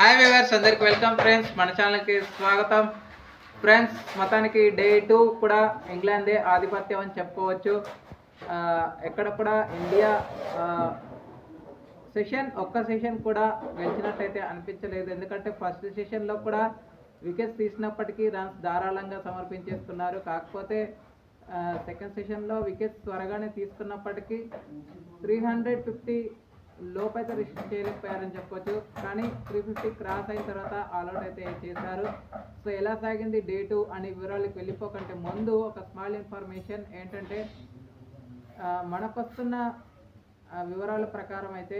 Hi viewers అందరికి welcome friends మన ఛానల్కి స్వాగతం. ఫ్రెండ్స్ మొత్తానికి డే టూ కూడా ఇంగ్లాండే ఆధిపత్యం అని చెప్పుకోవచ్చు. ఎక్కడ కూడా ఇండియా సెషన్ ఒక్క సెషన్ కూడా గెలిచినట్టయితే అనిపించలేదు. ఎందుకంటే ఫస్ట్ సెషన్లో కూడా వికెట్స్ తీసినప్పటికీ రన్స్ ధారాళంగా సమర్పించేస్తున్నారు. కాకపోతే సెకండ్ సెషన్లో వికెట్స్ త్వరగానే తీసుకున్నప్పటికీ త్రీ హండ్రెడ్ ఫిఫ్టీ లోపైతే రిస్క్ చేయలేకపోయారని చెప్పొచ్చు. కానీ త్రీ ఫిఫ్టీ క్రాస్ అయిన తర్వాత ఆల్అౌట్ అయితే చేశారు. సో ఎలా సాగింది డే టూ అని వివరాలకు వెళ్ళిపోకంటే ముందు ఒక స్మాల్ ఇన్ఫర్మేషన్ ఏంటంటే మనకొస్తున్న వివరాల ప్రకారం అయితే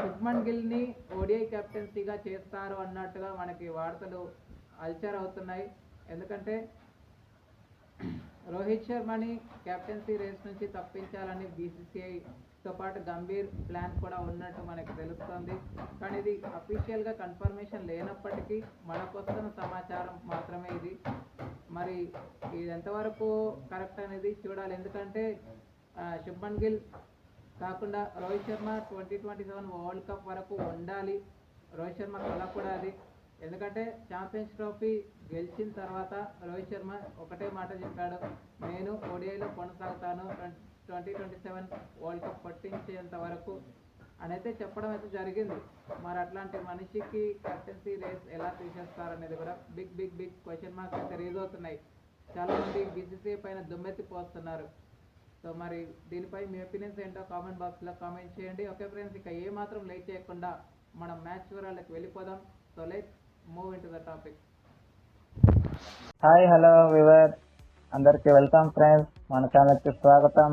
శుభ్మన్ గిల్ని ఓడిఐ కెప్టెన్సీగా చేస్తారు అన్నట్టుగా మనకి వార్తలు అల్చర్ అవుతున్నాయి. ఎందుకంటే రోహిత్ శర్మని కెప్టెన్సీ రేస్ నుంచి తప్పించాలని బీసీసీఐ తో పాటు గంభీర్ ప్లాన్ కూడా ఉన్నట్టు మనకు తెలుస్తుంది. కానీ ఇది అఫీషియల్గా కన్ఫర్మేషన్ లేనప్పటికీ మనకు వస్తున్న సమాచారం మాత్రమే ఇది. మరి ఇది ఎంతవరకు కరెక్ట్ అనేది చూడాలి. ఎందుకంటే శుభన్ గిల్ కాకుండా Rohit Sharma twenty twenty seven world cup వరకు ఉండాలి. రోహిత్ శర్మ కళ కూడా అది. ఎందుకంటే ఛాంపియన్స్ ట్రోఫీ గెలిచిన తర్వాత రోహిత్ శర్మ ఒకటే మాట చెప్పాడు. నేను ఓడిఐలో కొనసాగుతాను twenty twenty seven world cup పట్టించేంత వరకు అని అయితే చెప్పడం అయితే జరిగింది. మరి అట్లాంటి మనిషికి కెప్టెన్సీ రేస్ ఎలా తీసేస్తారు కూడా big big big question marks అయితే రేజ్ అవుతున్నాయి. చాలా మంది పైన దుమ్మెత్తి పోస్తున్నారు. సో మరి దీనిపై మీ ఒపీనియన్స్ ఏంటో కామెంట్ బాక్స్లో కామెంట్ చేయండి. ఓకే ఫ్రెండ్స్ ఇక ఏ మాత్రం లేట్ చేయకుండా మనం మ్యాచ్ వివరాలకు వెళ్ళిపోదాం. So let move into the topic hi hello viewer అందరికీ వెల్కమ్ ఫ్రెండ్స్ మన ఛానల్కి స్వాగతం.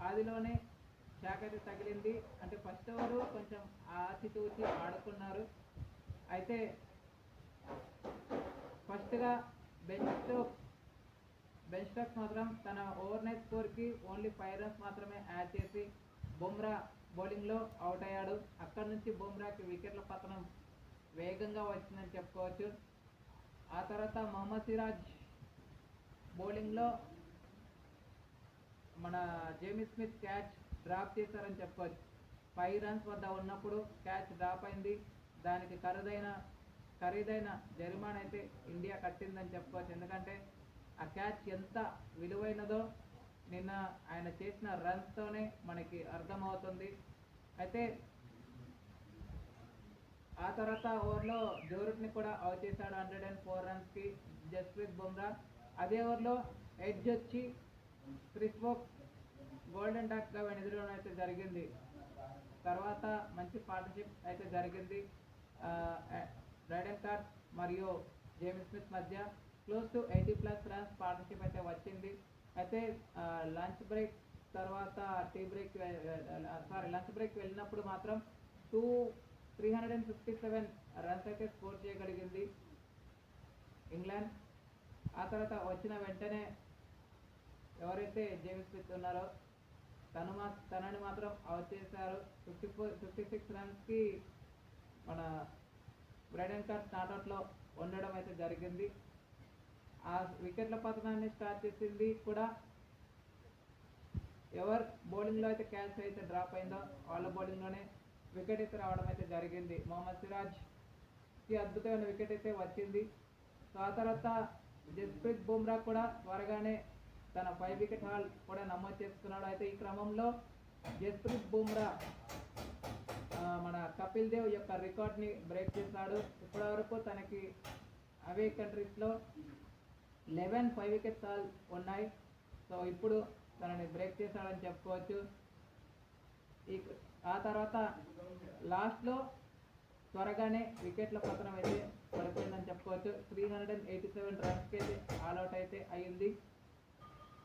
ఆదిలోనే షాక్ తగిలింది. అంటే ఫస్ట్ ఎవరు కొంచెం ఆచితూచి ఆడుకున్నారు. అయితే ఫస్ట్గా బెంచ్ స్టోక్ బెన్ స్టోక్స్ మాత్రం తన ఓవర్నైట్ స్కోర్కి ఓన్లీ ఫైవ్ రన్స్ మాత్రమే యాడ్ చేసి బుమ్రా బౌలింగ్లో అవుట్ అయ్యాడు. అక్కడి నుంచి బుమ్రాకి వికెట్ల పతనం వేగంగా వచ్చిందని చెప్పుకోవచ్చు. ఆ తర్వాత మొహమ్మద్ సిరాజ్ బౌలింగ్లో మన జేమీ స్మిత్ క్యాచ్ డ్రాప్ చేశారని చెప్పవచ్చు ఫైవ్ రన్స్ వద్ద ఉన్నప్పుడు క్యాచ్ డ్రాప్ అయింది. దానికి ఖరీదైన ఖరీదైన జరిమానా అయితే ఇండియా కట్టిందని చెప్పవచ్చు ఎందుకంటే ఆ క్యాచ్ ఎంత విలువైనదో నిన్న ఆయన చేసిన రన్స్తోనే మనకి అర్థమవుతుంది. అయితే ఆ తర్వాత ఓవర్లో జోరుట్ని కూడా అవుట్ చేశాడు. హండ్రెడ్ అండ్ ఫోర్ రన్స్కి జస్ప్రీత్ బుమ్రా. అదే ఓవర్లో ఎడ్జ్ వచ్చి క్రిస్ వోక్ గోల్డెన్ డాక్గా ఎదురవడం అయితే జరిగింది. తర్వాత మంచి పార్ట్నర్షిప్ అయితే జరిగింది. రైడెన్ కార్డ్ మరియు జేమి స్మిత్ మధ్య close to eighty plus runs partnership అయితే వచ్చింది. అయితే లంచ్ బ్రేక్ తర్వాత tea break sorry lunch break వెళ్ళినప్పుడు మాత్రం two three hundred and fifty seven runs అయితే స్కోర్ చేయగలిగింది. ఇంగ్లాండ్ ఆ తర్వాత వచ్చిన వెంటనే ఎవరైతే జేమ్స్ స్మిత్ ఉన్నారో తను మా తనని మాత్రం అవుట్ చేశారు. ఫిఫ్టీ ఫోర్ ఫిఫ్టీ సిక్స్ రన్స్కి మన బ్రైడెన్ కార్డ్ స్టార్ట్అవుట్లో ఉండడం అయితే జరిగింది. ఆ వికెట్ల పతనాన్ని స్టార్ట్ చేసింది కూడా ఎవరు బౌలింగ్లో అయితే క్యాచ్ అయితే డ్రాప్ అయిందో వాళ్ళ బౌలింగ్లోనే వికెట్ అయితే రావడం అయితే జరిగింది. మొహమ్మద్ సిరాజ్కి అద్భుతమైన వికెట్ అయితే వచ్చింది. సో ఆ తర్వాత జస్ప్రీత్ బుమ్రా కూడా త్వరగానే తన ఫైవ్ వికెట్ హాల్ కూడా నమోదు చేసుకున్నాడు. అయితే ఈ క్రమంలో జస్ప్రీత్ బుమ్రా మన కపిల్ దేవ్ యొక్క రికార్డ్ని బ్రేక్ చేశాడు. ఇప్పటివరకు తనకి అవే కంట్రీస్లో లెవెన్ ఫైవ్ వికెట్స్ ఆల్ ఉన్నాయి. సో ఇప్పుడు తనని బ్రేక్ చేశాడని చెప్పుకోవచ్చు. ఈ ఆ తర్వాత లాస్ట్లో త్వరగానే వికెట్ల పతనం అయితే పడిపోయిందని చెప్పుకోవచ్చు. Three hundred and eighty seven రన్స్కి అయితే ఆల్అౌట్ అయితే అయ్యింది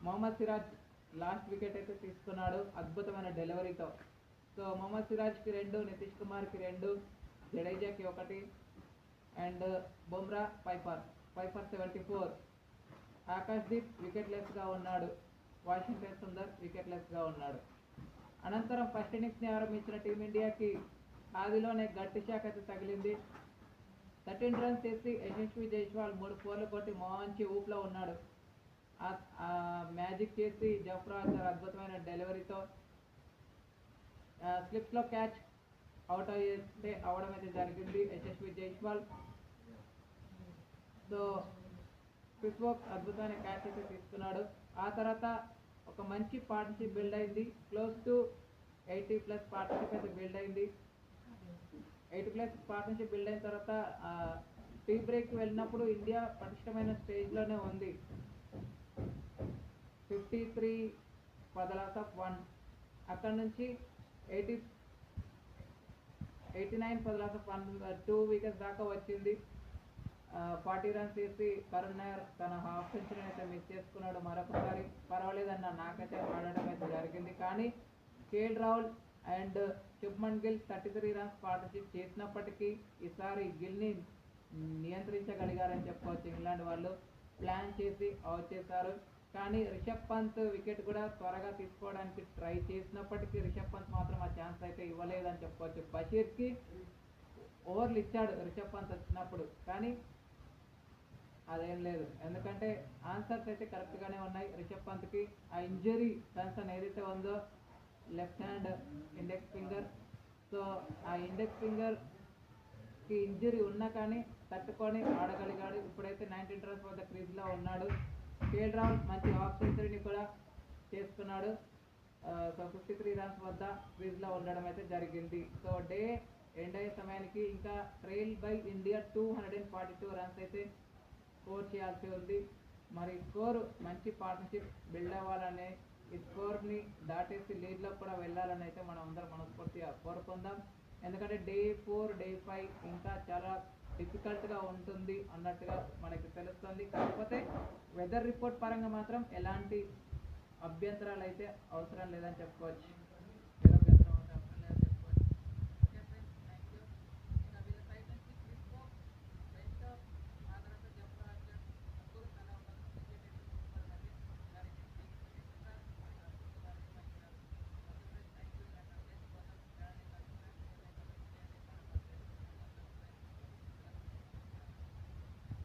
మొహమ్మద్ సిరాజ్ లాస్ట్ వికెట్ అయితే తీసుకున్నాడు. అద్భుతమైన డెలివరీతో. సో మొహమ్మద్ సిరాజ్కి రెండు నితీష్ కుమార్కి రెండు జడేజాకి ఒకటి and Bumrah fifer fifer seventy four. Akashdeep వికెట్లెస్గా ఉన్నాడు. వాషింగ్టన్ సుందర్ వికెట్లెస్గా ఉన్నాడు. అనంతరం ఫస్ట్ ఇన్నింగ్స్ని ఆరంభించిన టీమిండియాకి ఆదిలోనే గట్టి షాక్ అయితే తగిలింది. థర్టీన్ రన్స్ చేసి యశస్వి జైస్వాల్ మూడు ఫోర్లు కొట్టి మంచి ఊపులో ఉన్నాడు. మ్యాజిక్ చేసి జఫ్రా అద్భుతమైన డెలివరీతో స్లిప్స్లో క్యాచ్ అవుట్ అయితే అవడం అయితే జరిగింది. యశస్వి జైస్వాల్. సో క్రిస్వోక్ అద్భుతమైన క్యాచ్ అయితే తీసుకున్నాడు. ఆ తర్వాత ఒక మంచి పార్ట్నర్షిప్ బిల్డ్ అయింది. Close to eighty plus partnership అయితే బిల్డ్ అయింది. ఎయిటీ ప్లస్ పార్ట్నర్షిప్ బిల్డ్ అయిన తర్వాత టీ బ్రేక్ వెళ్ళినప్పుడు ఇండియా పటిష్టమైన స్టేజ్లోనే ఉంది fifty three for the loss of one. అక్కడ నుంచి eighty eighty nine for the loss of one two wickets దాకా వచ్చింది. ఫార్టీ రన్స్ చేసి కరుణ్ నాయర్ తన హాఫ్ సెంచరీ అయితే మిస్ చేసుకున్నాడు. మరొకసారి పర్వాలేదన్న నాకైతే ఆడడం అయితే జరిగింది. కానీ KL Rahul and Shubman Gill thirty three runs partnership చేసినప్పటికీ ఈసారి గిల్ని నియంత్రించగలిగారని చెప్పుకోవచ్చు. ఇంగ్లాండ్ వాళ్ళు ప్లాన్ చేసి అవుట్ చేశారు. కానీ రిషబ్ పంత్ వికెట్ కూడా త్వరగా తీసుకోవడానికి ట్రై చేసినప్పటికీ రిషబ్ పంత్ మాత్రం ఆ ఛాన్స్ అయితే ఇవ్వలేదని చెప్పుకోవచ్చు బషీర్కి ఓవర్లు ఇచ్చాడు రిషబ్ పంత్ వచ్చినప్పుడు. కానీ అదేం లేదు. ఎందుకంటే ఆన్సర్స్ అయితే కరెక్ట్గానే ఉన్నాయి. రిషబ్ పంత్కి ఆ ఇంజరీ కన్సర్న్ ఏదైతే ఉందో left hand index finger. So ఆ ఇండెక్స్ ఫింగర్కి ఇంజరీ ఉన్నా కానీ తట్టుకొని ఆడగలిగాడు. ఇప్పుడైతే నైన్టీన్ రన్స్ వద్ద క్రీజ్లో ఉన్నాడు. కేఎల్ రాహుల్ మంచి హాఫ్ సెంచరీని కూడా చేసుకున్నాడు సో ఫిఫ్టీ త్రీ రన్స్ వద్ద క్రీజ్లో ఉండడం అయితే జరిగింది. సో డే ఎండ్ అయ్యే సమయానికి ఇంకా trail by India two hundred and forty two runs అయితే స్కోర్ చేయాల్సి ఉంది. మరి స్కోర్ మంచి పార్ట్నర్షిప్ బిల్డ్ అవ్వాలని ఈ స్కోర్ని దాటేసి లీడ్లో కూడా వెళ్ళాలని అయితే మనం అందరం మనస్ఫూర్తిగా కోరుకుందాం. ఎందుకంటే డే ఫోర్ డే ఫైవ్ ఇంకా చాలా డిఫికల్ట్గా ఉంటుంది అన్నట్టుగా మనకి తెలుస్తుంది. కాకపోతే వెదర్ రిపోర్ట్ పరంగా మాత్రం ఎలాంటి అభ్యంతరాలు అయితే అవసరం లేదని చెప్పుకోవచ్చు.